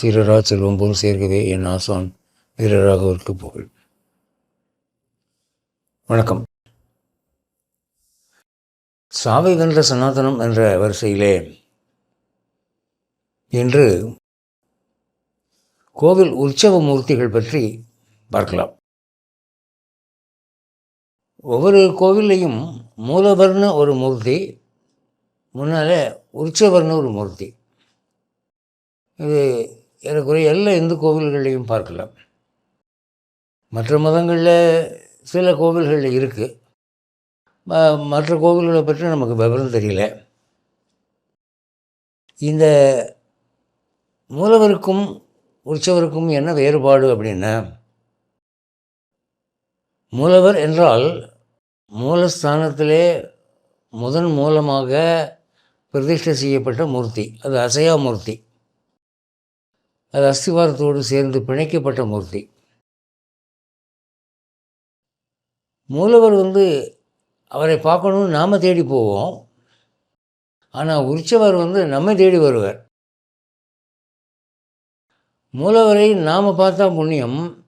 சீரரா செல்வம் போல் சேர்க்கவே என் ஆசான் வீரராகவிற்கு புகழ். வணக்கம். சாவை வென்ற சனாதனம் என்ற வரிசையிலே இன்று கோவில் உற்சவ மூர்த்திகள் பற்றி பார்க்கலாம். ஒவ்வொரு கோவில்லையும் மூலவர்னு ஒரு மூர்த்தி முன்னால் உற்சவர்னு ஒரு மூர்த்தி. இது ஏறக்குறைய எல்லா இந்து கோவில்கள்லையும் பார்க்கலாம். மற்ற மதங்களில் சில கோவில்களில் இருக்குது மற்ற கோவில்களை பற்றி நமக்கு விவரம் தெரியல. இந்த மூலவருக்கும் உற்சவருக்கும் என்ன வேறுபாடு அப்படின்னா மூலவர் என்றால் மூலஸ்தானத்திலே முதன் மூலமாக பிரதிஷ்டை செய்யப்பட்ட மூர்த்தி அது அசையா மூர்த்தி அது அஸ்திவாரத்தோடு சேர்ந்து பிணைக்கப்பட்ட மூர்த்தி. மூலவர் வந்து அவரை பார்க்கணும்னு நாம் தேடி போவோம். ஆனால் உற்சவர் வந்து நம்மை தேடி வருவார். மூலவரை நாம் பார்த்தா புண்ணியம்.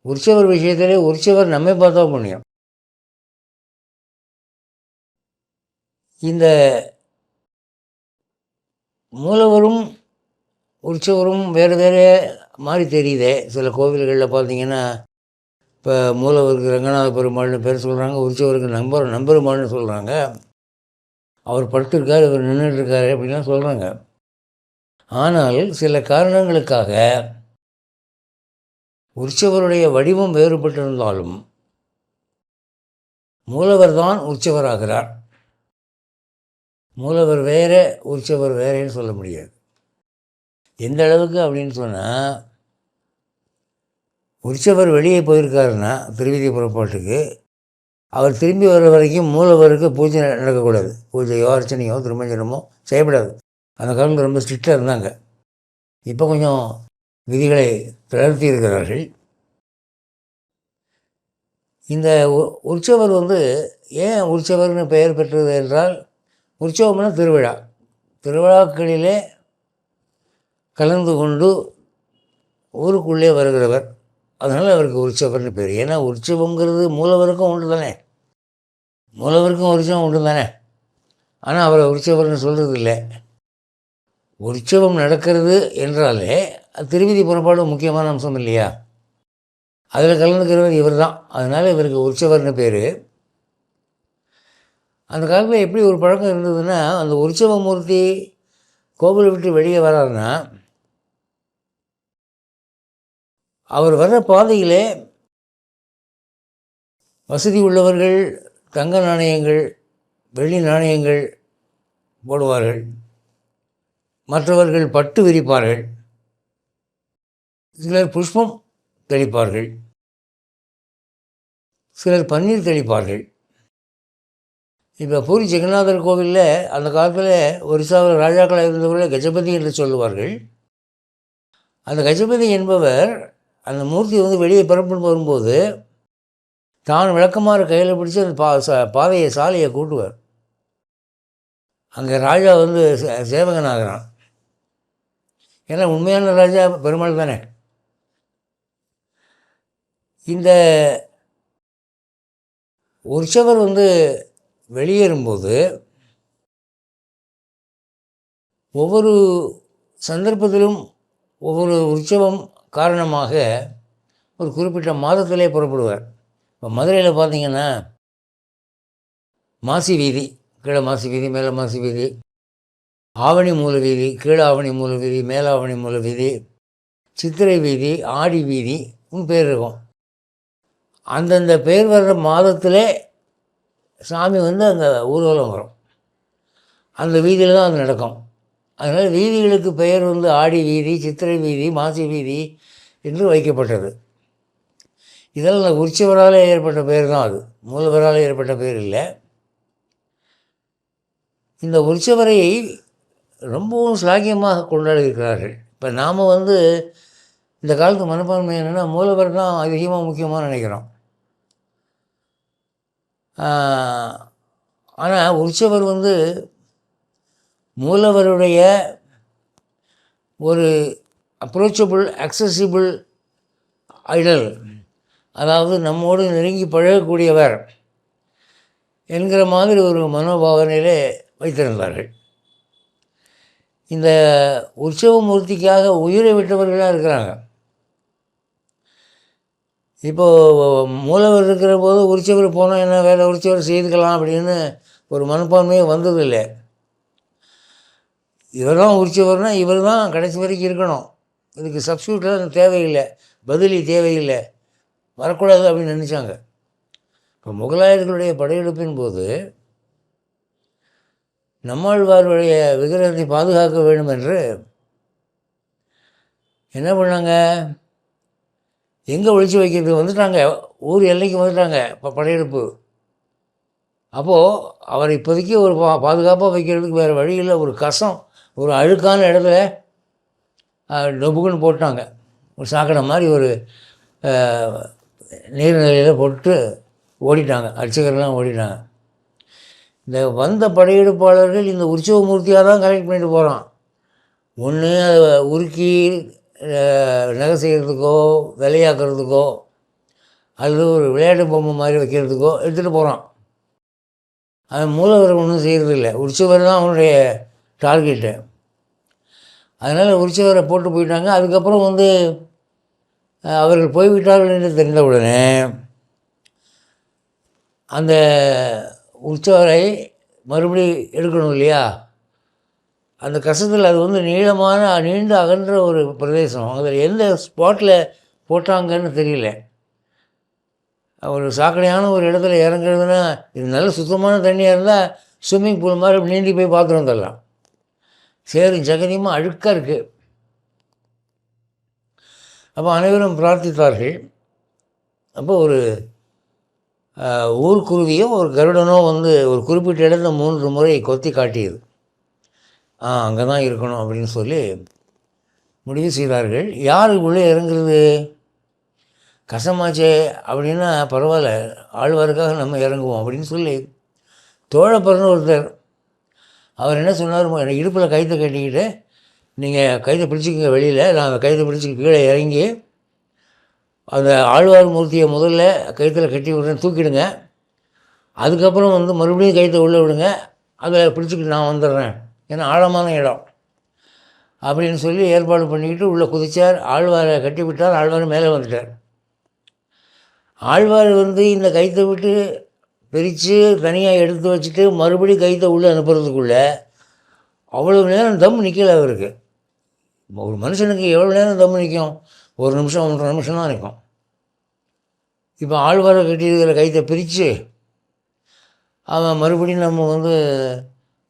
உற்சவர் விஷயத்திலே உற்சவர் நம்மை பார்த்தா புண்ணியம். இந்த மூலவரும் உற்சவரும் வேறு வேறு மாதிரி தெரியுதே. சில கோவில்களில் பார்த்தீங்கன்னா இப்போ மூலவருக்கு ரங்கநாத பெருமாள்னு பேர் சொல்கிறாங்க உற்சவருக்கு நம்பர் நம்பெருமாள்னு சொல்கிறாங்க அவர் படுத்திருக்கார் இவர் நின்றுட்டுருக்காரு அப்படின்லாம் சொல்கிறாங்க ஆனால் சில காரணங்களுக்காக உற்சவருடைய வடிவம் வேறுபட்டிருந்தாலும் மூலவர் தான் உற்சவராகிறார். மூலவர் வேற உற்சவர் வேறேன்னு சொல்ல முடியாது. எந்த அளவுக்கு அப்படின்னு சொன்னால் உற்சவர் வெளியே போயிருக்காருன்னா திருவிதி புறப்பாட்டுக்கு அவர் திரும்பி வர வரைக்கும் மூலவருக்கு பூஜை நடக்கக்கூடாது. பூஜையோ அர்ச்சனையோ திருமஞ்சனமோ செய்யப்படாது. அந்த காலத்தில் ரொம்ப ஸ்ட்ரிக்டாக இருந்தாங்க. இப்போ கொஞ்சம் விதிகளை தளர்த்தி இருக்கிறார்கள். இந்த உற்சவர் வந்து ஏன் உற்சவர்னு பெயர் பெற்றது என்றால் உற்சவம்னா திருவிழா. திருவிழாக்களிலே கலந்து கொண்டு ஊருக்குள்ளே வருகிறவர். அதனால் அவருக்கு உற்சவர்னு பேர். ஏன்னா உற்சவங்கிறது மூலவருக்கும் உண்டு தானே. மூலவருக்கும் உற்சவம் உண்டு தானே. ஆனால் அவரை உற்சவர்னு சொல்கிறது இல்லை உற்சவம் நடக்கிறது என்றாலே திருவிதி புறப்பாடு முக்கியமான அம்சம் இல்லையா? அதில் கலந்துக்கிறவர் இவர் தான் அதனால் இவருக்கு உற்சவர்னு பேர். அந்த காலத்தில் எப்படி ஒரு பழக்கம் இருந்ததுன்னா அந்த உற்சவ மூர்த்தி கோவிலை விட்டு வெளியே வராருன்னா அவர் வர்ற பாதையிலே வசதி உள்ளவர்கள் தங்க நாணயங்கள் வெள்ளி நாணயங்கள் போடுவார்கள். மற்றவர்கள் பட்டு விரிப்பார்கள். சிலர் புஷ்பம் தெளிப்பார்கள். சிலர் பன்னீர் தெளிப்பார்கள். இப்போ பூரி ஜெகநாதர் கோவிலில் அந்த காலத்தில் ஒரிசாவில் ராஜாக்களாக இருந்தவர்கள் கஜபதி என்று சொல்லுவார்கள். அந்த கஜபதி என்பவர் அந்த மூர்த்தி வந்து வெளியே புறப்பட்டு வரும்போது தான் விளக்கமாறு கையில் பிடிச்சி அந்த பா பாதையை சாலையை கூட்டுவார். அங்கே ராஜா வந்து சேவகன் ஆகிறான் ஏன்னா உண்மையான ராஜா பெருமாள் தானே. இந்த உற்சவர் வந்து வெளியேறும்போது ஒவ்வொரு சந்தர்ப்பத்திலும் ஒவ்வொரு உற்சவம் காரணமாக ஒரு குறிப்பிட்ட மாதத்திலே புறப்படுவார். இப்போ மதுரையில் பார்த்தீங்கன்னா மாசி வீதி கீழே மாசி வீதி மேலே மாசி வீதி ஆவணி மூல வீதி கீழே ஆவணி மூல வீதி மேலே ஆவணி மூல வீதி சித்திரை வீதி ஆடி வீதி பேர் இருக்கும். அந்தந்த பேர் வர்ற மாதத்திலே சாமி வந்து அங்கே ஊர்வலம் வரும். அந்த வீதியில் தான் அது நடக்கும். அதனால் வீதிகளுக்கு பெயர் வந்து ஆடி வீதி சித்திரை வீதி மாசி வீதி என்று வைக்கப்பட்டது. இதெல்லாம் உற்சவரால் ஏற்பட்ட பேர் தான் அது. மூலவரால் ஏற்பட்ட பேர் இல்லை. இந்த உற்சவரை ரொம்பவும் சாகியமாக கொண்டாடி இப்போ நாம் வந்து இந்த காலத்து மனப்பான்மை என்னென்னா மூலவர் தான் அதிகமாக முக்கியமாக நினைக்கிறோம். ஆனால் உற்சவர் வந்து மூலவருடைய ஒரு அப்ரோச்சபிள் அக்சசிபிள் ஐடல் அதாவது நம்மோடு நெருங்கி பழகக்கூடியவர் என்கிற மாதிரி ஒரு மனோபாவனையிலே வைத்திருந்தார்கள். இந்த உற்சவ மூர்த்திக்காக உயிரை விட்டவர்களாக இருக்கிறாங்க. இப்போது மூலவர் இருக்கிற போது உற்சவர் போனால் என்ன வேலை உற்சவர் செய்துக்கலாம் அப்படின்னு ஒரு மனப்பான்மையே வந்ததில்லை. இவர் தான் உரிச்சவர்னா இவர் தான் கடைசி வரைக்கும் இருக்கணும். இதுக்கு சப்ஸ்டியூட்லாம் தேவையில்லை. பதிலி தேவையில்லை. வரக்கூடாது அப்படின்னு நினச்சாங்க. இப்போ முகலாயர்களுடைய படையெடுப்பின் போது நம்மாழ்வாருடைய விக்கிரகத்தை பாதுகாக்க வேண்டும் என்று என்ன பண்ணாங்க? எங்கே ஒழிச்சு வைக்கிறது? வந்துட்டாங்க. ஊர் எல்லைக்கு வந்துட்டாங்க இப்போ படையெடுப்பு. அப்போது அவர் இப்போதைக்கு ஒரு பா பாதுகாப்பாக வைக்கிறதுக்கு வேறு வழி இல்லை. ஒரு கசம். ஒரு அழுக்கான இடத்துல டொபுக்குன்னு போட்டாங்க. ஒரு சாக்கடை மாதிரி ஒரு நீர்நிலையில் போட்டு ஓடிட்டாங்க. அர்ச்சகர்லாம் ஓடிட்டாங்க. இந்த வந்த படையெடுப்பாளர்கள் இந்த உற்சவ மூர்த்தியாக தான் கலெக்ட் பண்ணிட்டு போகிறான் ஒன்று அதை உருக்கி நகை செய்கிறதுக்கோ விலையாக்குறதுக்கோ அல்லது ஒரு விளையாட்டு பொம்மை மாதிரி வைக்கிறதுக்கோ எடுத்துகிட்டு போகிறான் அது மூலவர் ஒன்றும் செய்கிறதில்ல உற்சவர் தான் அவனுடைய டார்கெட்டு. அதனால் உற்சவரை போட்டு போயிட்டாங்க. அதுக்கப்புறம் வந்து அவர்கள் போய்விட்டார்கள் என்று தெரிந்தவுடனே அந்த உற்சவரை மறுபடி எடுக்கணும் இல்லையா? அந்த கஷ்டத்தில் அது வந்து நீளமான நீண்டு அகன்ற ஒரு பிரதேசம். அதில் எந்த ஸ்பாட்டில் போட்டாங்கன்னு தெரியல. ஒரு சாக்கடையான ஒரு இடத்துல இறங்குறதுன்னா இது நல்ல சுத்தமான தண்ணியாக இருந்தால் ஸ்விம்மிங் பூல் மாதிரி நீந்தி போய் பார்த்துட்டு வந்துடலாம். சேரும் ஜெகதியமாக அழுக்காக இருக்குது அப்போ அனைவரும் பிரார்த்தித்தார்கள். அப்போ ஒரு ஊர்க்குருவியோ ஒரு கருடனோ வந்து ஒரு குறிப்பிட்ட இடத்துல மூன்று முறை கொத்தி காட்டியது. ஆ அங்கே தான் இருக்கணும் அப்படின்னு சொல்லி முடிவு செய்தார்கள். யார் உள்ளே இறங்குறது? கசமாச்சே அப்படின்னா பரவாயில்ல ஆழ்வாருக்காக நம்ம இறங்குவோம் அப்படின்னு சொல்லி தோழப்பரன் ஒருத்தர் அவர் என்ன சொன்னார்? இடுப்பில் கைத்தை கட்டிக்கிட்டு நீங்கள் கைத்தை பிடிச்சிக்கங்க வெளியில். நான் கைத்தை பிடிச்சி கீழே இறங்கி அந்த ஆழ்வார் மூர்த்தியை முதல்ல கயித்துல கட்டி விடுறேன் தூக்கிடுங்க. அதுக்கப்புறம் வந்து மறுபடியும் கைத்தை உள்ளே விடுங்க. அதில் பிடிச்சிக்கிட்டு நான் வந்துடுறேன். ஏன்னா ஆழமான இடம். அப்படின்னு சொல்லி ஏற்பாடு பண்ணிக்கிட்டு உள்ளே குதித்தார் ஆழ்வாரை கட்டி விட்டார் ஆழ்வார் மேலே வந்துட்டார். ஆழ்வார் வந்து இந்த கைத்தை விட்டு பிரித்து தனியாக எடுத்து வச்சுட்டு மறுபடியும் கைத்தை உள்ளே அனுப்புறதுக்குள்ளே அவ்வளோ நேரம் தம் நிற்கல அவருக்கு. ஒரு மனுஷனுக்கு எவ்வளோ நேரம் தம் நிற்கும் ஒரு நிமிஷம் ஒன்றரை நிமிஷம் தான் நிற்கும் இப்போ ஆழ்வார கட்டியிருக்கிற கைத்தை பிரித்து அவன் மறுபடியும் நம்ம வந்து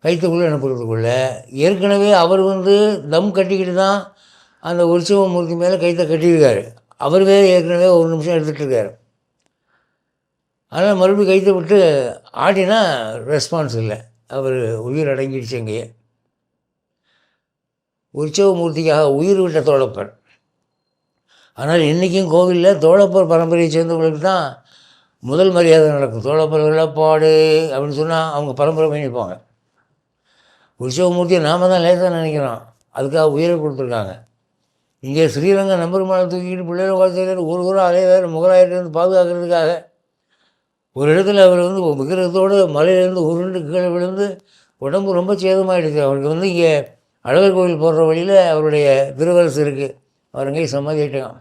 கைத்துக்குள்ளே அனுப்புறதுக்குள்ளே ஏற்கனவே அவர் வந்து தம் கட்டிக்கிட்டு தான் அந்த உற்சவ மூர்த்தி மேலே கைத்தை கட்டியிருக்காரு. அவர் வேறு ஏற்கனவே ஒரு நிமிஷம் எடுத்துகிட்டு இருக்காரு. அதனால் மறுபடியும் கைத்தை விட்டு ஆடினா ரெஸ்பான்ஸ் இல்லை. அவர் உயிர் அடங்கிடுச்சு அங்கேயே. உற்சவ மூர்த்திக்காக உயிர் விட்ட தோழப்பர் ஆனால் இன்றைக்கும் கோவிலில் தோழப்பர் பரம்பரையை சேர்ந்தவங்களுக்கு தான் முதல் மரியாதை நடக்கும். தோழப்பர் வெள்ளப்பாடு அப்படின்னு சொன்னால் அவங்க பரம்பரை பண்ணியிருப்பாங்க. உற்சவமூர்த்தியை நாம தான் லேசாக நினைக்கிறோம். அதுக்காக உயிரை கொடுத்துருக்காங்க. இங்கே ஸ்ரீரங்கம் நம்பருமான தூக்கிட்டு பிள்ளைகளை வாழ்த்துறாரு ஒரு ஊராக அலையாரு முகலாயிரத்துலேருந்து பாதுகாக்கிறதுக்காக ஒரு இடத்துல அவர் வந்து விக்கிரகத்தோடு மலையிலேருந்து உருண்டு கீழே விழுந்து உடம்பு ரொம்ப சேதமாகிடுச்சு அவருக்கு வந்து இங்கே அழகர் கோவில் போடுற வழியில் அவருடைய திருவரசு இருக்குது அவர் அங்கேயும் சமாதிட்டான்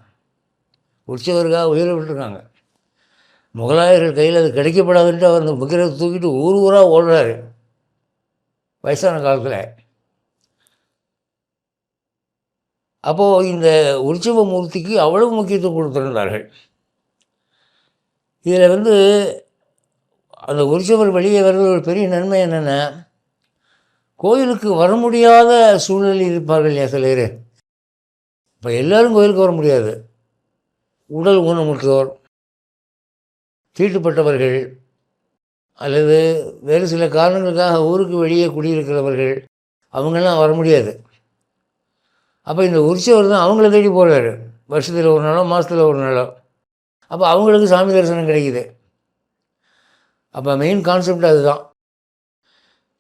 உற்சவருக்காக உயிரை விட்டுருக்காங்க. முகலாயர்கள் கையில் அது கிடைக்கப்படாதுன்ட்டு அவர் அந்த விக்கிரகத்தை தூக்கிட்டு ஊர் ஊராக ஓடுறாரு. வயசான காலத்தில். அப்போது இந்த உற்சவ மூர்த்திக்கு அவ்வளவு முக்கியத்துவம் கொடுத்துருந்தார்கள். இதில் வந்து அந்த உற்சவர் வெளியே வர்றது ஒரு பெரிய நன்மை என்னென்னா? கோயிலுக்கு வர முடியாத சூழ்நிலையில் இருப்பார்கள் இல்லையா சிலர் இப்போ எல்லோரும் கோயிலுக்கு வர முடியாது. உடல் ஊனமுற்றோர் தீட்டுப்பட்டவர்கள் அல்லது வேறு சில காரணங்களுக்காக ஊருக்கு வெளியே குடியிருக்கிறவர்கள் அவங்கெல்லாம் வர முடியாது. அப்போ இந்த உற்சவர் தான் அவங்கள தேடி போகிறாரு வருஷத்தில் ஒரு நாளோ மாதத்தில் ஒரு நாளோ. அப்போ அவங்களுக்கு சாமி தரிசனம் கிடைக்குது. அப்போ மெயின் கான்செப்ட் அதுதான்.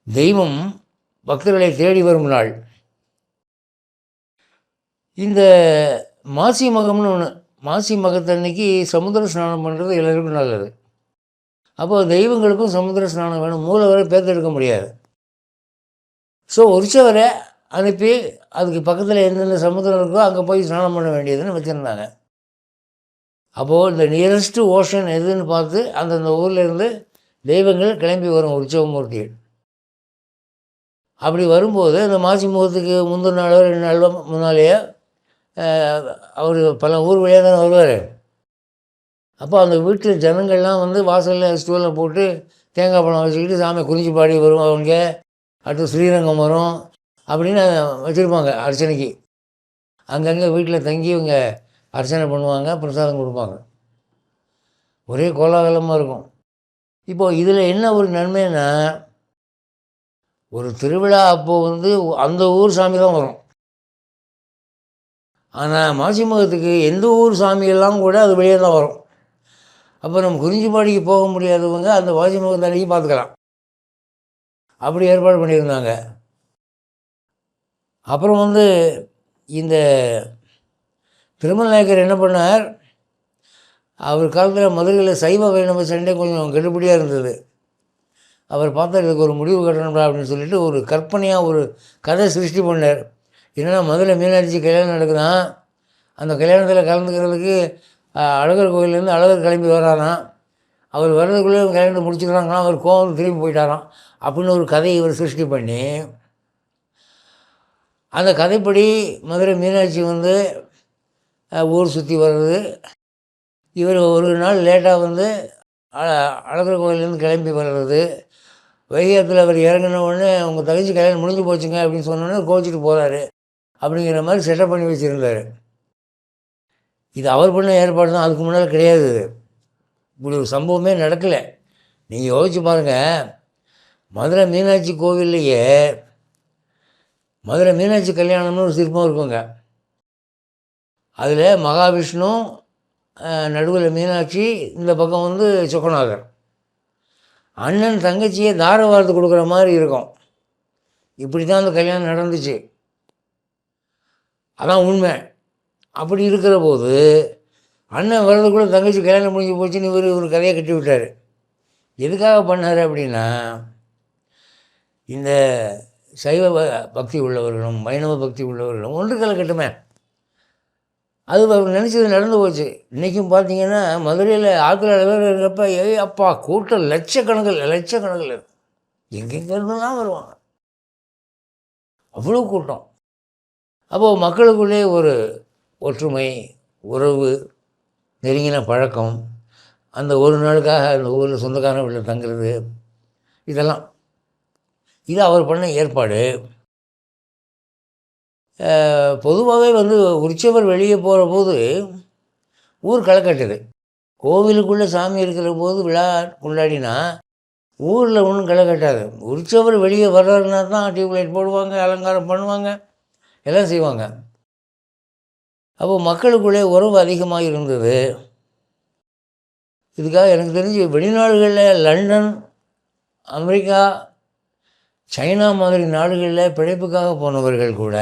தெய்வம் பக்தர்களை தேடி வரும் நாள். இந்த மாசி மகம்னு ஒன்று மாசி மகத்தன்னைக்கு சமுத்திர ஸ்நானம் பண்ணுறது எல்லாருக்கும் நல்லது. அப்போ தெய்வங்களுக்கும் சமுத்திர ஸ்நானம் வேணும் மூலவரை பேர்த்தெடுக்க முடியாது. ஸோ உற்சவரை அனுப்பி அதுக்கு பக்கத்தில் எந்தெந்த சமுத்திரம் இருக்கோ அங்கே போய் ஸ்நானம் பண்ண வேண்டியதுன்னு வச்சுருந்தாங்க. அப்போது இந்த நியரஸ்ட்டு ஓஷன் எதுன்னு பார்த்து அந்தந்த ஊர்லேருந்து தெய்வங்கள் கிளம்பி வரும் உற்சவமூர்த்திகள் அப்படி வரும்போது அந்த மாசி முகத்துக்கு முந்தின நாளோ ரெண்டு நாளோ முன்னாலேயே அவர் பல ஊர் வழியாக தானே வருவார். அப்போ அந்த வீட்டில் ஜனங்கள்லாம் வந்து வாசலில் ஸ்டூலில் போட்டு தேங்காய் பழம் வச்சுக்கிட்டு சாமி குறிஞ்சி பாடி வரும் அவங்க. அடுத்து ஸ்ரீரங்கம் வரும் அப்படின்னு வச்சுருப்பாங்க அர்ச்சனைக்கு. அங்கங்கே வீட்டில் தங்கி இவங்க அர்ச்சனை பண்ணுவாங்க பிரசாதம் கொடுப்பாங்க. ஒரே கோலாகலமாக இருக்கும். இப்போது இதில் என்ன ஒரு நன்மைன்னா ஒரு திருவிழா அப்போது வந்து அந்த ஊர் சாமி தான் வரும். ஆனால் மாசி மகத்துக்கு எந்த ஊர் சாமியெல்லாம் கூட அது வெளியே தான் வரும். அப்போ நம்ம குறிஞ்சிப்பாடிக்கு போக முடியாதவங்க அந்த வாசி முகத்தன்னைக்கு பார்த்துக்கலாம். அப்படி ஏற்பாடு பண்ணியிருந்தாங்க. அப்புறம் வந்து இந்த திருமல் நாயக்கர் என்ன பண்ணார்? அவர் காலத்தில் மதுரையில் சைவ வைணவ சண்டை கொஞ்சம் கெடுபடியாக இருந்தது. அவர் பார்த்தா இதுக்கு ஒரு முடிவு கட்டணும்டா அப்படின்னு சொல்லிட்டு ஒரு கற்பனையாக ஒரு கதை சிருஷ்டி பண்ணார். என்னென்னா மதுரை மீனாட்சி கல்யாணம் நடக்குதான் அந்த கல்யாணத்தில் கலந்துக்கிறதுக்கு அழகர் கோயிலேருந்து அழகர் கிளம்பி வராராம் அவர் வர்றதுக்குள்ளே கல்யாணத்தை முடிச்சுக்கிறாங்கன்னா அவர் கோவம் திரும்பி போயிட்டாராம். அப்படின்னு ஒரு கதையை இவர் சிருஷ்டி பண்ணி அந்த கதைப்படி மதுரை மீனாட்சி வந்து ஊர் சுற்றி வர்றது. இவர் ஒரு நாள் லேட்டாக வந்து அ- அழகர் கோயிலேருந்து கிளம்பி வர்றது. வைகத்தில் அவர் இறங்கின உடனே உங்கள் தங்கச்சி கல்யாணம் முடிஞ்சு போச்சுங்க அப்படின்னு சொன்னோன்னே கோச்சிட்டு போகிறாரு அப்படிங்கிற மாதிரி செட்டப் பண்ணி வச்சுருந்தார். இது அவர் பண்ண ஏற்பாடு தான் அதுக்கு முன்னால் கிடையாது இப்படி ஒரு சம்பவமே நடக்கலை. நீங்கள் யோசிச்சு பாருங்கள் மதுரை மீனாட்சி கோவில்லையே மதுரை மீனாட்சி கல்யாணம்னு ஒரு சிற்பம் இருக்குங்க. அதில் மகாவிஷ்ணு நடுவில் மீனாட்சி இந்த பக்கம் வந்து சுக்கநாதர். அண்ணன் தங்கச்சியை தாரவாரத்து கொடுக்குற மாதிரி இருக்கும். இப்படி தான் அந்த கல்யாணம் நடந்துச்சு. அதான் உண்மை. அப்படி இருக்கிற போது அண்ணன் வர்றதுக்குள்ள தங்கச்சி கல்யாணம் முடிஞ்சு போச்சுன்னு இவர் ஒரு கதையை கட்டி விட்டார். எதுக்காக பண்ணார் அப்படின்னா இந்த சைவ பக்தி உள்ளவர்களும் வைணவ பக்தி உள்ளவர்களும் ஒன்று கலக்கட்டுமே. அது அவர் நினச்சது நடந்து போச்சு. இன்றைக்கும் பார்த்தீங்கன்னா மதுரையில் ஆட்கள் அளவில் இருக்கிறப்ப ஏய் அப்பா கூட்டம் லட்சக்கணக்கில் லட்சக்கணக்கில் இருக்கு. எங்கெங்கேருந்துலாம் வருவாங்க? அவ்வளோ கூட்டம். அப்போது மக்களுக்குள்ளே ஒரு ஒற்றுமை உறவு நெருங்கின பழக்கம் அந்த ஒரு நாளுக்காக அந்த ஊரில் சொந்தக்காரன் வீட்டில் தங்குறது இதெல்லாம். இது அவர் பண்ண ஏற்பாடு. பொதுவாகவே வந்து உற்சவர் வெளியே போகிற போது ஊர் களைக்கட்டுது. கோவிலுக்குள்ளே சாமி இருக்கிற போது விழா கொண்டாடினா ஊரில் ஒன்றும் களை கட்டாது. உற்சவர் வெளியே வர்றாருன்னா தான் டியூப்லைட் போடுவாங்க அலங்காரம் பண்ணுவாங்க எல்லாம் செய்வாங்க. அப்போ மக்களுக்குள்ளே உறவு அதிகமாக இருந்தது. இதுக்காக எனக்கு தெரிஞ்சு வெளிநாடுகளில் லண்டன் அமெரிக்கா சைனா மாதிரி நாடுகளில் பிழைப்புக்காக போனவர்கள் கூட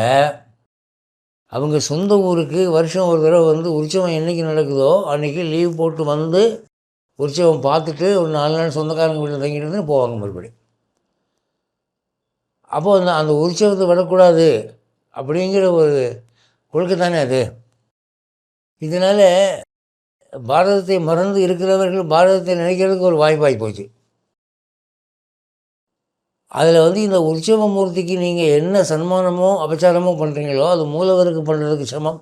அவங்க சொந்த ஊருக்கு வருஷம் ஒரு தடவை வந்து உற்சவம் என்றைக்கு நடக்குதோ அன்றைக்கி லீவ் போட்டு வந்து உற்சவம் பார்த்துட்டு ஒரு நாலு நாள் சொந்தக்காரங்க வீட்டில் தங்கிட்டு போவாங்க மறுபடி. அப்போது அந்த அந்த உற்சவத்தை விடக்கூடாது அப்படிங்கிற ஒரு கொள்கை தானே அது. இதனால் பாரதத்தை மறந்து இருக்கிறவர்கள் பாரதத்தை நினைக்கிறதுக்கு ஒரு வாய்ப்பாகி போச்சு. அதில் வந்து இந்த உற்சவ மூர்த்திக்கு நீங்கள் என்ன சன்மானமோ அபச்சாரமோ பண்ணுறீங்களோ அது மூலவருக்கு பண்ணுறதுக்கு சமம்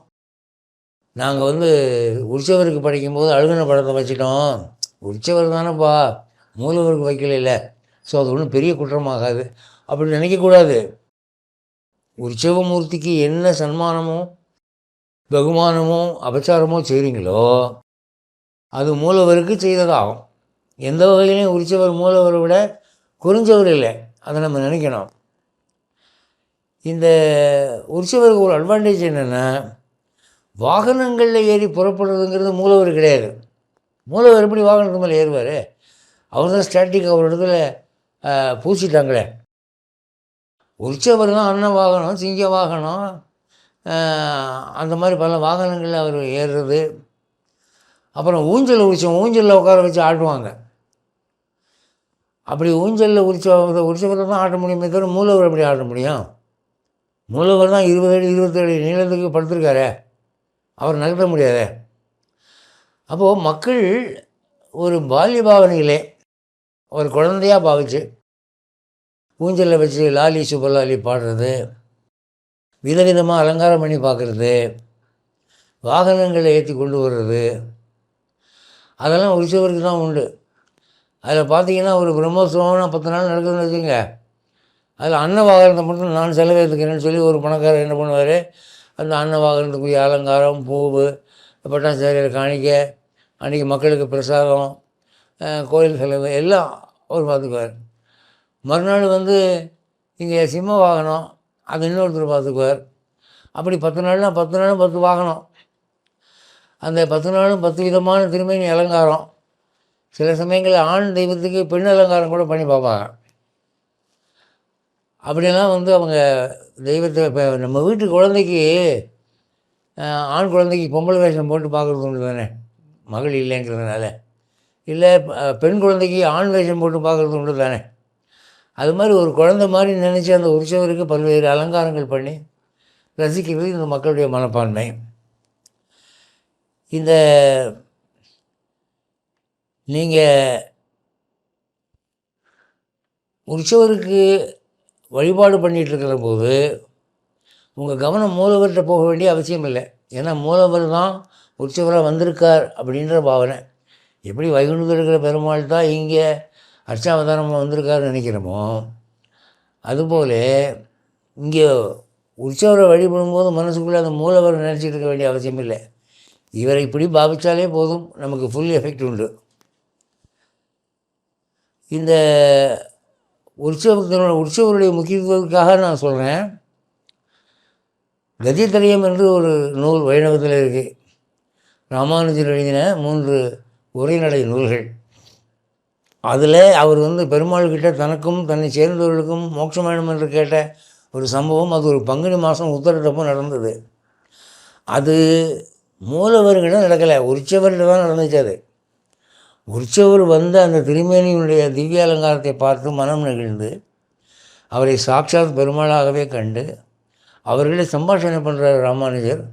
நாங்கள் வந்து உற்சவருக்கு படிக்கும்போது அழுகின படத்தை வச்சிட்டோம். உற்சவர் தானேப்பா மூலவருக்கு வைக்கல ஸோ அது ஒன்றும் பெரிய குற்றமாகாது. அப்படி நினைக்கக்கூடாது. உற்சவமூர்த்திக்கு என்ன சன்மானமோ பகுமானமோ அபச்சாரமோ செய்கிறீங்களோ அது மூலவருக்கு செய்ததாகும். எந்த வகையிலையும் உற்சவர் மூலவரை விட குறிஞ்சவர் இல்லை. அதை நம்ம நினைக்கணும். இந்த உற்சவருக்கு ஒரு அட்வான்டேஜ் என்னென்னா வாகனங்களில் ஏறி புறப்படுறதுங்கிறது மூலவர் கிடையாது. மூலவர் எப்படி வாகனத்து மேலே ஏறுவார்? அவர் தான் ஸ்டாட்டிக் அவர் இடத்துல பூசிட்டாங்களே. உற்சவர் தான் அன்ன வாகனம் சிங்க வாகனம் அந்த மாதிரி பல வாகனங்களில் அவர் ஏறுறது. அப்புறம் ஊஞ்சல் உற்சவம் ஊஞ்சலில் உட்கார வச்சு ஆட்டுவாங்க அப்படி ஊஞ்சலில் உரிச்ச உரிச்சவரை தான் ஆட்ட முடியுமே தவிர மூலவர் எப்படி ஆட முடியும்? மூலவர் தான் இருபது அடி இருபத்தேழு நீளத்துக்கு படுத்திருக்காரு. அவர் நகர்த்த முடியாதே. அப்போது மக்கள் ஒரு பால்ய பாவனையிலே ஒரு குழந்தையாக பாவிச்சு ஊஞ்சலில் வச்சு லாலி சுப்பலாலி பாடுறது விதவிதமாக அலங்காரம் பண்ணி பார்க்குறது வாகனங்களை ஏற்றி கொண்டு வர்றது அதெல்லாம் உற்சவருக்கு தான் உண்டு. அதில் பார்த்தீங்கன்னா ஒரு பிரம்மோத்சவம்னா பத்து நாள் நடக்குதுன்னு வச்சுங்க அதில் அன்ன வாகனத்தை மட்டும் நான் செலவேற்றுக்கிறேன்னு சொல்லி ஒரு பணக்காரர் என்ன பண்ணுவார்? அந்த அன்னவாகனத்துக்குரிய அலங்காரம் பூவு பட்டாசாரியில் காணிக்க அன்றைக்கி மக்களுக்கு பிரசாதம் கோயில் செலவு எல்லாம் அவர் பார்த்துக்குவார். மறுநாள் வந்து இங்கே சிம்ம வாகனம் அது இன்னொருத்தர் பார்த்துக்குவார். அப்படி பத்து நாள்னால் பத்து நாளும் பத்து வாகனம். அந்த பத்து நாளும் பத்து விதமான திருமணி அலங்காரம். சில சமயங்களில் ஆண் தெய்வத்துக்கு பெண் அலங்காரம் கூட பண்ணி பார்ப்பாங்க. அப்படிலாம் வந்து அவங்க தெய்வத்தை இப்போ நம்ம வீட்டு குழந்தைக்கு ஆண் குழந்தைக்கு பொம்பளை வேஷம் போட்டு பார்க்குறது உண்டு தானே? மகள் இல்லைங்கிறதுனால. இல்லை பெண் குழந்தைக்கு ஆண் வேஷம் போட்டு பார்க்குறது உண்டு தானே? அது மாதிரி ஒரு குழந்தை மாதிரி நினச்சி அந்த உற்சவருக்கு பல்வேறு அலங்காரங்கள் பண்ணி ரசிக்கிறது இந்த மக்களுடைய மனப்பான்மை. இந்த நீங்கள் உற்சவருக்கு வழிபாடு பண்ணிகிட்ருக்கிற போது உங்கள் கவனம் மூலவர்கிட்ட போக வேண்டிய அவசியம் இல்லை. ஏன்னா மூலவர் தான் உற்சவராக வந்திருக்கார் அப்படின்ற பாவனை. எப்படி வைகுண்டத்தில் இருக்கிற பெருமாள் தான் இங்கே அர்ச்சாவதாரமாக வந்திருக்காருன்னு நினைக்கிறோமோ அதுபோல் இங்கே உற்சவரை வழிபடும்போது மனசுக்குள்ளே அந்த மூலவர் நினச்சிட்டு இருக்க வேண்டிய அவசியம் இல்லை. இவரை இப்படி பாவித்தாலே போதும். நமக்கு ஃபுல் எஃபெக்ட் உண்டு. இந்த உற்சவத்தினோட உற்சவருடைய முக்கியத்துவத்துக்காக நான் சொல்கிறேன் கதித்தரியம் என்று ஒரு நூல் வைணவத்தில் இருக்குது ராமானுஜர் எழுதின மூன்று உரைநடை நூல்கள். அதில் அவர் வந்து பெருமாள் கிட்ட தனக்கும் தன்னை சேர்ந்தவர்களுக்கும் மோட்சம் வேணும் என்று கேட்ட ஒரு சம்பவம் அது ஒரு பங்குனி மாதம் உத்தரத்தப்போ நடந்தது. அது மூலவர்கிட்ட நடக்கலை உற்சவர்கிட்ட தான் நடந்துச்சு அது. உற்சவர் வந்து அந்த திருமேனியினுடைய திவ்ய அலங்காரத்தை பார்த்து மனம் நெகிழ்ந்து அவரை சாட்சாத் பெருமாளாகவே கண்டு அவர்களே சம்பாஷணை பண்ணுறார் ராமானுஜர்.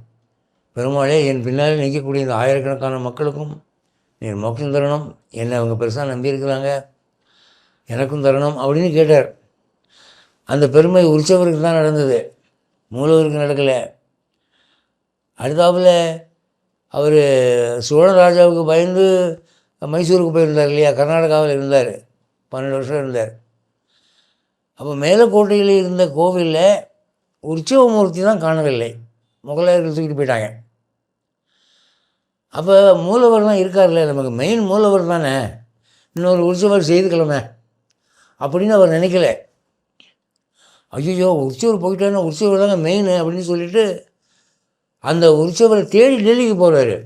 பெருமாளே என் பின்னால் நிற்கக்கூடிய இந்த ஆயிரக்கணக்கான மக்களுக்கும் நீர் மோட்சம் தரணும். என்னை அவங்க பெருசாக நம்பியிருக்கிறாங்க. எனக்கும் தரணும் அப்படின்னு கேட்டார். அந்த பெருமை உற்சவருக்கு தான் நடந்தது. மூலவருக்கு நடக்கலை. அடுத்தாப்புல அவர் சோழ ராஜாவுக்கு பயந்து மைசூருக்கு போயிருந்தார் இல்லையா? கர்நாடகாவில் இருந்தார். பன்னெண்டு வருஷம் இருந்தார். அப்போ மேலக்கோட்டையில் இருந்த கோவிலில் உற்சவமூர்த்தி தான் காணவில்லை. முகலாயர்கள் தூக்கிட்டு போயிட்டாங்க. அப்போ மூலவர் தான் இருக்கார்ல நமக்கு மெயின் மூலவர் தானே. இன்னொரு உற்சவர் செய்துக்கலாமே அப்படின்னு அவர் நினைக்கல. ஐயோ உற்சவர் போயிட்டாருன்னா உற்சவர் தாங்க மெயின் அப்படின்னு சொல்லிட்டு அந்த உற்சவரை தேடி டெல்லிக்கு போகிறாரு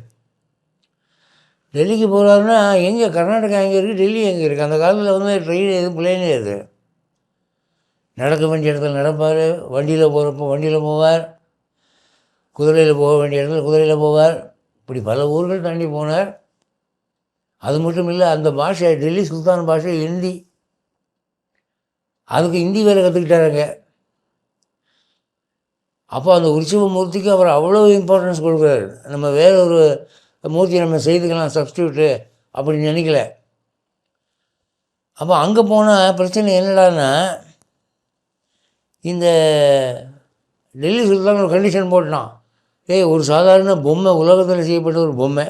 டெல்லிக்கு போகிறாருன்னா எங்கே கர்நாடகா எங்கே இருக்குது டெல்லி எங்கே இருக்குது அந்த காலத்தில் வந்து ட்ரெயின் எதுவும் பிளேனே இது நடக்க வேண்டிய இடத்துல நடப்பார். வண்டியில் போகிறப்போ வண்டியில் போவார். குதிரையில் போக வேண்டிய இடத்துல குதிரையில் போவார். இப்படி பல ஊர்கள் தாண்டி போனார். அது மட்டும் இல்லை அந்த பாஷை டெல்லி சுல்தான் பாஷை ஹிந்தி. அதுக்கு ஹிந்தி வேறு கற்றுக்கிட்டாருங்க அப்போ அந்த உற்சவ மூர்த்திக்கு அவர் அவ்வளோ இம்பார்ட்டன்ஸ் கொடுக்குறாரு. நம்ம வேற ஒரு மூர்த்தி நம்ம செய்துக்கலாம் சப்ஸ்டியூட்டு அப்படின்னு நினைக்கல. அப்போ அங்கே போனால் பிரச்சனை என்னடான்னா இந்த டெல்லி சுல்தான் ஒரு கண்டிஷன் போட்டான். ஏய் ஒரு சாதாரண பொம்மை உலகத்தில் செய்யப்பட்ட ஒரு பொம்மை.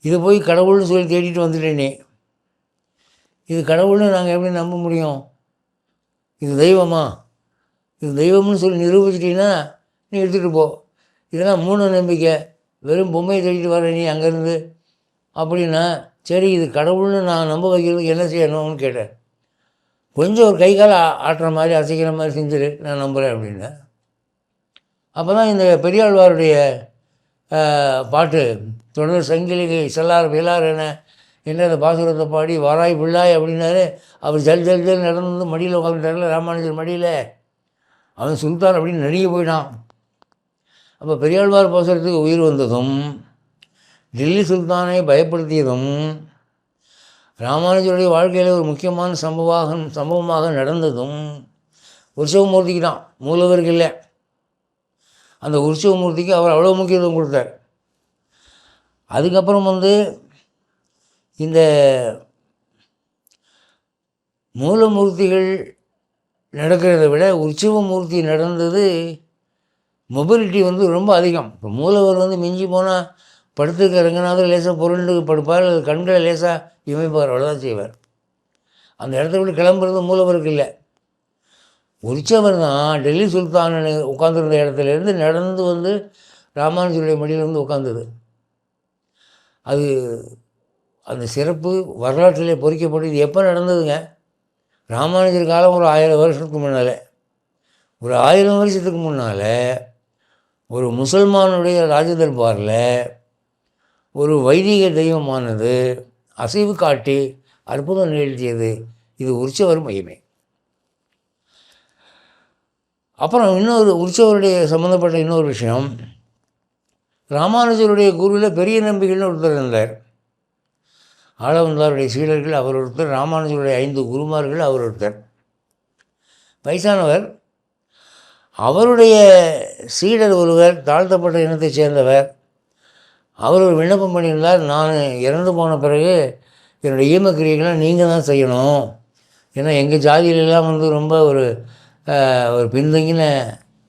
இதை போய் கடவுள்னு சொல்லி தேடிட்டு வந்துட்டேனே. இது கடவுள்னு நாங்கள் எப்படி நம்ப முடியும்? இது தெய்வமா? இது தெய்வம்னு சொல்லி நிரூபிச்சிட்டீங்கன்னா நீ எடுத்துகிட்டு போ. இதெல்லாம் மூட நம்பிக்கை. வெறும் பொம்மையை தேடிட்டு வர நீ அங்கேருந்து? அப்படின்னா சரி இது கடவுள்னு நான் நம்ப வைக்கிறதுக்கு என்ன செய்யணும்னு கேட்டேன். கொஞ்சம் ஒரு கை கால ஆட்டுற மாதிரி அசைக்கிற மாதிரி செஞ்சிரு நான் நம்புகிறேன் அப்படின்னேன் அப்போ தான் இந்த பெரியாழ்வாருடைய பாட்டு தொடர் சங்கிலிகை செல்லார் வேளார் என என்ன அந்த பாசுரத்தை பாடி வாராய் பிள்ளாய் அப்படின்னாரு. அவர் ஜல் ஜல் ஜல் நடந்து வந்து மடியில் உட்காந்துட்டார்ல ராமானுஜர் மடியில். அவன் சுல்தான் அப்படின்னு நடுங்கி போயிட்டான். அப்போ பெரியாழ்வார் பாசுரத்துக்கு உயிர் வந்ததும் டில்லி சுல்தானை பயப்படுத்தியதும் ராமானுஜருடைய வாழ்க்கையில் ஒரு முக்கியமான சம்பவாக சம்பவமாக நடந்ததும் உற்சவமூர்த்திக்கு தான் மூலவருக்கு இல்லை. அந்த உற்சவமூர்த்திக்கு அவர் அவ்வளோ முக்கியத்துவம் கொடுத்தார். அதுக்கப்புறம் வந்து இந்த மூலமூர்த்திகள் நடக்கிறத விட உற்சவமூர்த்தி நடந்தது மொபிலிட்டி வந்து ரொம்ப அதிகம். இப்போ மூலவர் வந்து மிஞ்சி போனால் படுத்துக்க ரங்கநாதர் லேசாக பொருண்டு படுப்பார் அல்லது கண்களை லேசாக இமைப்பார் அவ்வளோதான் செய்வார். அந்த இடத்த விட்டு கிளம்புறது மூலவருக்கு இல்லை. உற்சவர் தான் டெல்லி சுல்தான் உட்காந்துருந்த இடத்துலேருந்து நடந்து வந்து ராமானுஜருடைய மடியில் உட்காந்தது அது அந்த சிறப்பு வரலாற்றிலே பொறிக்கப்பட்டு இது எப்போ நடந்ததுங்க? ராமானுஜர் காலம் ஒரு ஆயிரம் வருஷத்துக்கு முன்னால். ஒரு ஆயிரம் வருஷத்துக்கு முன்னால் ஒரு முசல்மானுடைய ராஜதர்பாரில் ஒரு வைதிக தெய்வமானது அசைவு காட்டி அற்புதம் நிகழ்த்தியது. இது உற்சவர் மையமே. அப்புறம் இன்னொரு உற்சவருடைய சம்மந்தப்பட்ட இன்னொரு விஷயம் ராமானுஜருடைய குருவில் பெரிய நம்பிக்கைன்னு ஒருத்தர் இருந்தார். ஆளவந்தாருடைய சீடர்கள் அவர் ஒருத்தர் ராமானுஜருடைய ஐந்து குருமார்கள் அவர் ஒருத்தர். வயசானவர் அவருடைய சீடர் ஒருவர் தாழ்த்தப்பட்ட இனத்தைச் சேர்ந்தவர். அவர் ஒரு விண்ணப்பம் பண்ணியிருந்தார். நான் இறந்து போன பிறகு என்னுடைய ஈமக்கிரியைகளை நீங்கள் தான் செய்யணும். ஏன்னா எங்கள் ஜாதியிலெல்லாம் வந்து ரொம்ப ஒரு ஒரு பின்தங்கின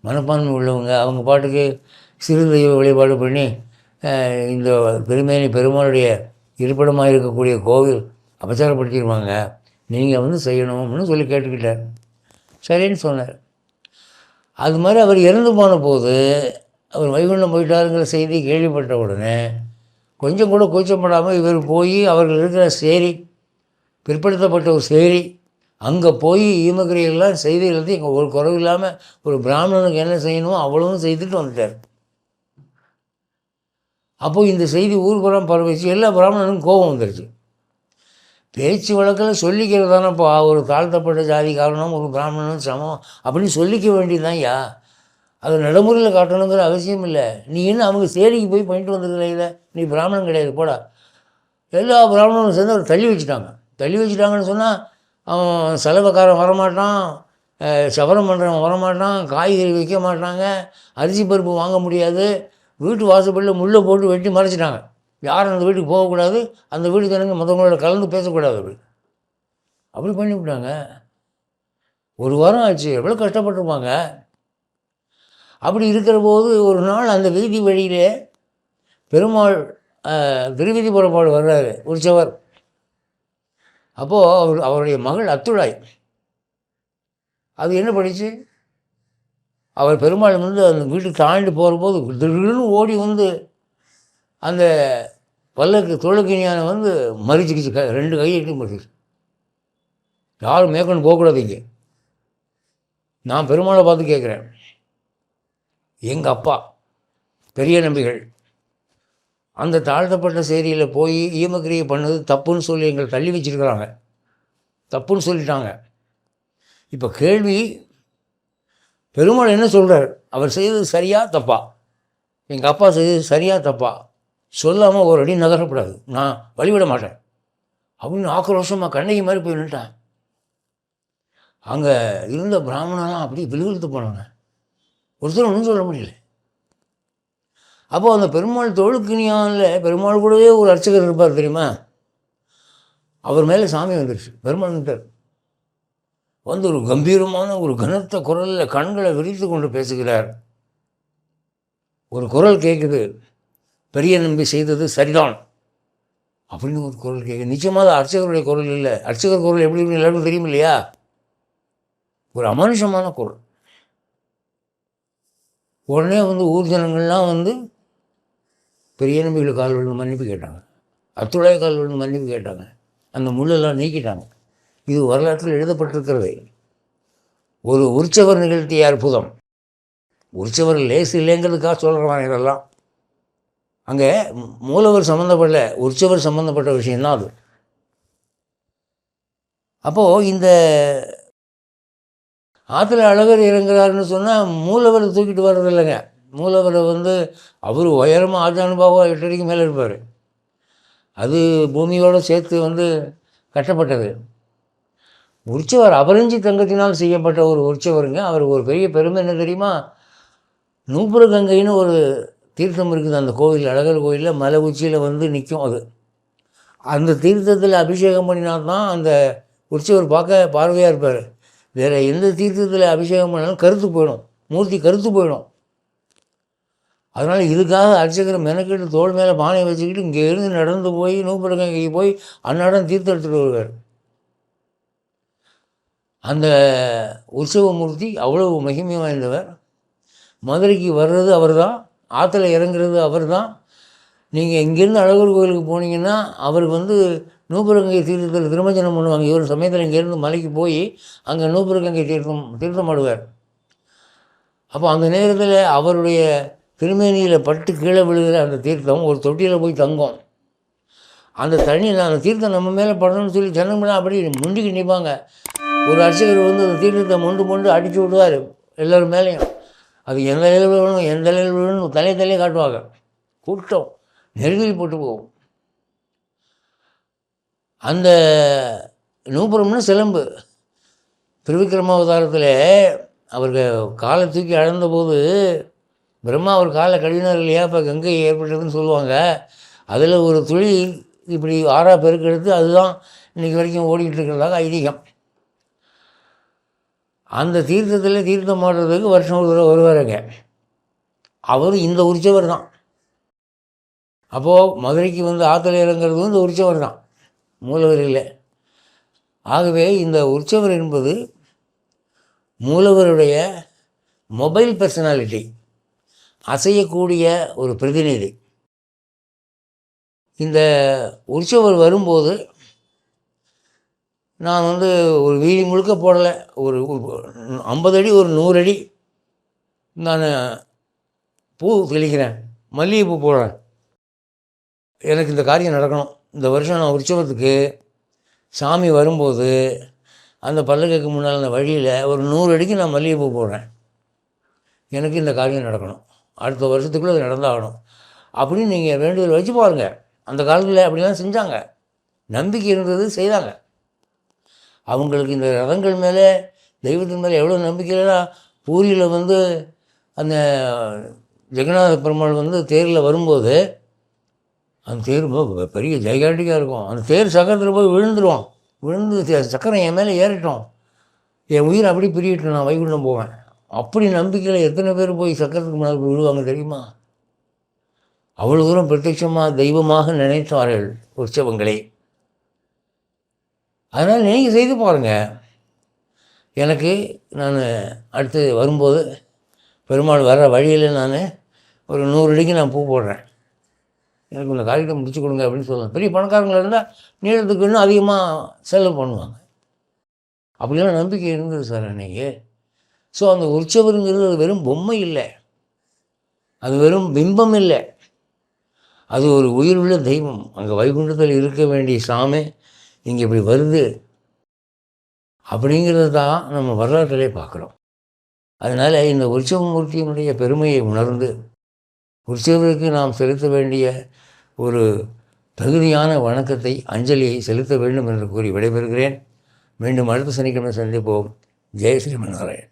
மனப்பான்மை உள்ளவங்க. அவங்க பாட்டுக்கு சிறு தெய்வ வழிபாடு பண்ணி இந்த பெருமேனி பெருமாளுடைய இருப்பிடமாக இருக்கக்கூடிய கோவில் அபச்சாரப்படுத்திடுவாங்க. நீங்கள் வந்து செய்யணும்னு சொல்லி கேட்டுக்கிட்டார். சரின்னு சொன்னார். அது மாதிரி அவர் இறந்து போன போது அவர் வைகுண்டம் போயிட்டாருங்கிற செய்தி கேள்விப்பட்ட உடனே கொஞ்சம் கூட கூச்சப்படாமல் இவர் போய் அவர்கள் இருக்கிற சேரி பிற்படுத்தப்பட்ட ஒரு சேரி அங்கே போய் ஈமக்கிரியெல்லாம் செய்து எழுதி ஒரு குறைவு இல்லாமல் ஒரு பிராமணனுக்கு என்ன செய்யணுமோ அவ்வளவும் செய்துட்டு வந்துட்டார். அப்போது இந்த செய்தி ஊர்புறம் பரவிச்சு எல்லா பிராமணனுக்கும் கோபம் வந்துடுச்சு பேச்சு வழக்கில் சொல்லிக்கிறது தானேப்பா ஒரு தாழ்த்தப்பட்ட காரணம் ஒரு பிராமணனும் சமம். அப்படின்னு சொல்லிக்க வேண்டியதுதான் யா அதை நடைமுறையில் காட்டணுங்கிற அவசியம் இல்லை. நீ என்ன அவங்க சேரிக்கு போய் பண்ணிட்டு வந்துருக்கிற இதை? நீ பிராமணன் கிடையாது போடா. எல்லா பிராமணனும் சேர்ந்து அவர் தள்ளி வச்சுட்டாங்க. தள்ளி வச்சுட்டாங்கன்னு சொன்னால் அவன் செலவுக்காரன் வரமாட்டான் அஹ் சவரம் பண்ணுறவன் வரமாட்டான் காய்கறி வைக்க மாட்டாங்க அரிசி பருப்பு வாங்க முடியாது. வீட்டு வாசப்படியில் முள்ளை போட்டு வெட்டி மறைச்சிட்டாங்க. யாரும் அந்த வீட்டுக்கு போகக்கூடாது அந்த வீடு எனக்கு மற்றவங்களோட கலந்து பேசக்கூடாது அப்படி. அப்படி பண்ணி விட்டாங்க ஒரு வாரம் ஆச்சு எவ்வளோ கஷ்டப்பட்டிருப்பாங்க. அப்படி இருக்கிற போது ஒரு நாள் அந்த வீதி வழியிலே பெருமாள் திருவிதி புறப்பாடு வர்றாரு உற்சவர் அப்போது அவர் அவருடைய மகள் அத்துழாய். அது என்ன படிச்சு அவர் பெருமாள் வந்து அந்த வீட்டுக்கு தாண்டி போகிறபோது திடீர்னு ஓடி வந்து அந்த பல்லக்கு தொழுக்கினியான வந்து மறிச்சுக்கிச்சு. க ரெண்டு கையிட்டு மறிச்சு யாரும் மேற்கொண்டு போகக்கூடாது இங்கே. நான் பெருமாளை பார்த்து கேட்குறேன். எங்கள் அப்பா பெரிய நம்பிகள் அந்த தாழ்த்தப்பட்ட சேரியில் போய் ஈமக்கிரியை பண்ணது தப்புன்னு சொல்லி எங்களை தள்ளி வச்சிருக்கிறாங்க. தப்புன்னு சொல்லிட்டாங்க. இப்போ கேள்வி பெருமாள் என்ன சொல்கிறார் அவர் செய்தது சரியா தப்பா? எங்கள் அப்பா செய்தது சரியா தப்பா? சொல்லாமல் ஒரு அடி நகரக்கூடாது. நான் வழிவிட மாட்டேன். அப்படின்னு ஆக்ரோஷமாக கண்ணகி மாதிரி போய் நின்ட்டான் அங்கே இருந்த பிராமணெல்லாம் அப்படியே விழுவிழுத்து போனாங்க ஒருத்தர் ஒன்றும் சொல்ல முடியல. அப்போது அந்த பெருமாள் தொழுக்கினியானில் பெருமாள் கூடவே ஒரு அர்ச்சகர் இருப்பார் தெரியுமா? அவர் மேலே சாமி வந்துருச்சு. பெருமாள் வந்துட்டார் வந்து ஒரு கம்பீரமான ஒரு கனத்த குரலில் கண்களை விரித்து கொண்டு பேசுகிறார். ஒரு குரல் கேட்குது பெரிய நம்பி செய்தது சரிதான். அப்படின்னு ஒரு குரல் கேட்க நிச்சயமாக அது அர்ச்சகருடைய குரல் இல்லை. அர்ச்சகர் குரல் எப்படி இருக்குன்னு எல்லாருக்கும் தெரியும் இல்லையா? ஒரு அமானுஷமான குரல். உடனே வந்து ஊர் ஜனங்கள்லாம் வந்து பெரிய நம்பிகளை கால் விழுந்து மன்னிப்பு கேட்டாங்க. அத்துடைய கால் விழுந்து மன்னிப்பு கேட்டாங்க. அந்த முள்ளெல்லாம் நீக்கிட்டாங்க. இது வரலாற்றில் எழுதப்பட்டிருக்கிறது. ஒரு உற்சவர் நிகழ்த்திய அற்புதம். உற்சவர் லேசு இல்லைங்கிறதுக்காக சொல்கிறாங்க இதெல்லாம் அங்கே மூலவர் சம்மந்தப்பட்ட உற்சவர் சம்மந்தப்பட்ட விஷயம்தான் அது. அப்போது இந்த ஆற்றுல அழகர் இறங்குறாருன்னு சொன்னால் மூலவரை தூக்கிட்டு வர்றது இல்லைங்க. மூலவரை வந்து அவர் உயரமாக ஆஜானுபாவம் எட்டடிக்கு மேலே இருப்பார். அது பூமியோடு சேர்த்து வந்து கட்டப்பட்டது. உற்சவர் அபரஞ்சி தங்கத்தினால் செய்யப்பட்ட ஒரு உற்சவருங்க. அவர் ஒரு பெரிய பெருமை என்ன தெரியுமா? நூப்புர கங்கைன்னு ஒரு தீர்த்தம் இருக்குது. அந்த கோவில் அழகர் கோயிலில் மலை உச்சியில் வந்து நிற்கும் அது. அந்த தீர்த்தத்தில் அபிஷேகம் பண்ணினா தான் அந்த உற்சவர் பார்க்க பார்வையாக இருப்பார். வேறு எந்த தீர்த்தத்தில் அபிஷேகம் பண்ணாலும் கருத்து போயிடும். மூர்த்தி கருத்து போயிடும். அதனால் இதுக்காக அர்ச்சகர் மெனக்கெட்டு தோள் மேலே பானையை வச்சுக்கிட்டு இங்கேருந்து நடந்து போய் நூப்புரகங்கைக்கு போய் அன்னாடம் தீர்த்தம் எடுத்துகிட்டு வருவார். அந்த உற்சவமூர்த்தி அவ்வளவு மகிமை வாய்ந்தவர். மதுரைக்கு வர்றது அவர் தான் ஆற்றுல இறங்குறது அவர் தான் நீங்கள் இங்கேருந்து அழகர் கோயிலுக்கு போனீங்கன்னா அவர் வந்து நூபுரங்கை தீர்த்தத்தில் திருமஞ்சனம் பண்ணுவாங்க. இவர் சமயத்தில் இங்கேருந்து மலைக்கு போய் அங்கே நூபுரங்கை தீர்த்தம் தீர்த்தம் ஆடுவார். அப்போ அந்த நேரத்தில் அவருடைய திருமேனியில் பட்டு கீழே விழுகிற அந்த தீர்த்தம் ஒரு தொட்டியில் போய் தங்கும். அந்த தண்ணி அந்த தீர்த்தம் நம்ம மேலே படணும்னு சொல்லி ஜனங்களாம் அப்படி முண்டிக்கு நிற்பாங்க ஒரு அர்ச்சகர் வந்து அந்த தீர்த்தத்தை மொண்டு மொண்டு அடித்து விடுவார் எல்லோரும் மேலேயும். அது எந்த நிலையில் விழணும் எந்த நிலையில் விழணும் தலையை தலையை காட்டுவாங்க. கூட்டம். நெருங்கி போட்டு போகும். அந்த நூபுரம்னு சிலம்பு. திருவிக்ரமாவதாரத்தில் அவர்கள் காலை தூக்கி அழந்தபோது பிரம்மா அவர் காலை கழுவினார் இல்லையா? இப்போ கங்கை ஏற்பட்டதுன்னு சொல்லுவாங்க. அதில் ஒரு துளி இப்படி ஆறா பெருக்கெடுத்து அதுதான் இன்றைக்கி வரைக்கும் ஓடிக்கிட்டு இருக்கிறதாக ஐதீகம். அந்த தீர்த்தத்தில் தீர்த்தம் மாடுறதுக்கு வருஷம் ஒரு தடவை வருவாருங்க. அவர் இந்த உற்சவர் தான். அப்போது மதுரைக்கு வந்து ஆற்றுல இறங்குறதும் இந்த உற்சவர் தான் மூலவர் இல்லை ஆகவே இந்த உற்சவர் என்பது மூலவருடைய மொபைல் பர்சனாலிட்டி அசையக்கூடிய ஒரு பிரதிநிதி. இந்த உற்சவர் வரும்போது நான் வந்து ஒரு வீதி முழுக்க போடலை. ஒரு ஐம்பது அடி ஒரு நூறு அடி. நான் பூ தெளிக்கிறேன். மல்லிகைப்பூ போடுறேன். எனக்கு இந்த காரியம் நடக்கணும். இந்த வருஷம் நான் உற்சவத்துக்கு சாமி வரும்போது அந்த பல்லக்குக்கு முன்னால் அந்த வழியில் ஒரு நூறு அடிக்கு நான் மல்லிகைப்பூ போடுறேன். எனக்கு இந்த காரியம் நடக்கணும். அடுத்த வருஷத்துக்குள்ளே அது நடந்தாகணும். அப்படின்னு நீங்கள் வேண்டுதல் வச்சு பாருங்கள் அந்த காலத்தில் அப்படிலாம் செஞ்சாங்க. நம்பிக்கை இருந்தது செய்தாங்க. அவங்களுக்கு இந்த ரதங்கள் மேலே தெய்வத்தின் மேலே எவ்வளோ நம்பிக்கை இல்லைன்னா பூரியில் வந்து அந்த ஜெகநாத பெருமாள் வந்து தேரில் வரும்போது அந்த தேர் பெரிய ஜெயகாண்டிக்காக இருக்கும். அந்த தேர் சக்கரத்தில் போய் விழுந்துருவான். விழுந்து சக்கரம் என் மேலே ஏறிட்டோம். என் உயிர் அப்படி பிரியட்டும் நான் வைகுண்டம் போவேன். அப்படி நம்பிக்கையில் எத்தனை பேர் போய் சக்கரத்துக்கு முன்னால் விழுவாங்க தெரியுமா? அவ்வளோ தூரம் பிரத்யட்சமாக தெய்வமாக நினைத்தார்கள் உற்சவங்களை. அதனால் நீங்கள் செய்து பாருங்கள் எனக்கு நான் அடுத்து வரும்போது பெருமாள் வர்ற வழியில் நான் ஒரு நூறு அடிக்கு நான் பூ போடுறேன். எனக்கு இந்த காரியத்தை முடிச்சு கொடுங்க அப்படின்னு சொல்லுவேன் பெரிய பணக்காரங்களாக இருந்தால் நீளத்துக்கு இன்னும் அதிகமாக செலவு பண்ணுவாங்க. அப்படிலாம் நம்பிக்கை இருந்தது சார் அன்னைக்கு. ஸோ அந்த உற்சவருங்கிறது அது வெறும் பொம்மை இல்லை. அது வெறும் பிம்பம் இல்லை. அது ஒரு உயிருள்ள தெய்வம். அங்கே வைகுண்டத்தில் இருக்க வேண்டிய சாமி இங்கே இப்படி வருது. அப்படிங்கிறது தான் நம்ம வரலாற்றிலே பார்க்குறோம். அதனால் இந்த உற்சவமூர்த்தியினுடைய பெருமையை உணர்ந்து உற்சவருக்கு நாம் செலுத்த வேண்டிய ஒரு தகுதியான வணக்கத்தை அஞ்சலியை செலுத்த வேண்டும் என்று கூறி விடைபெறுகிறேன். மீண்டும் அடுத்த சனிக்கிழமை சந்திப்போம். ஜெய் ஸ்ரீமன் நாராயண்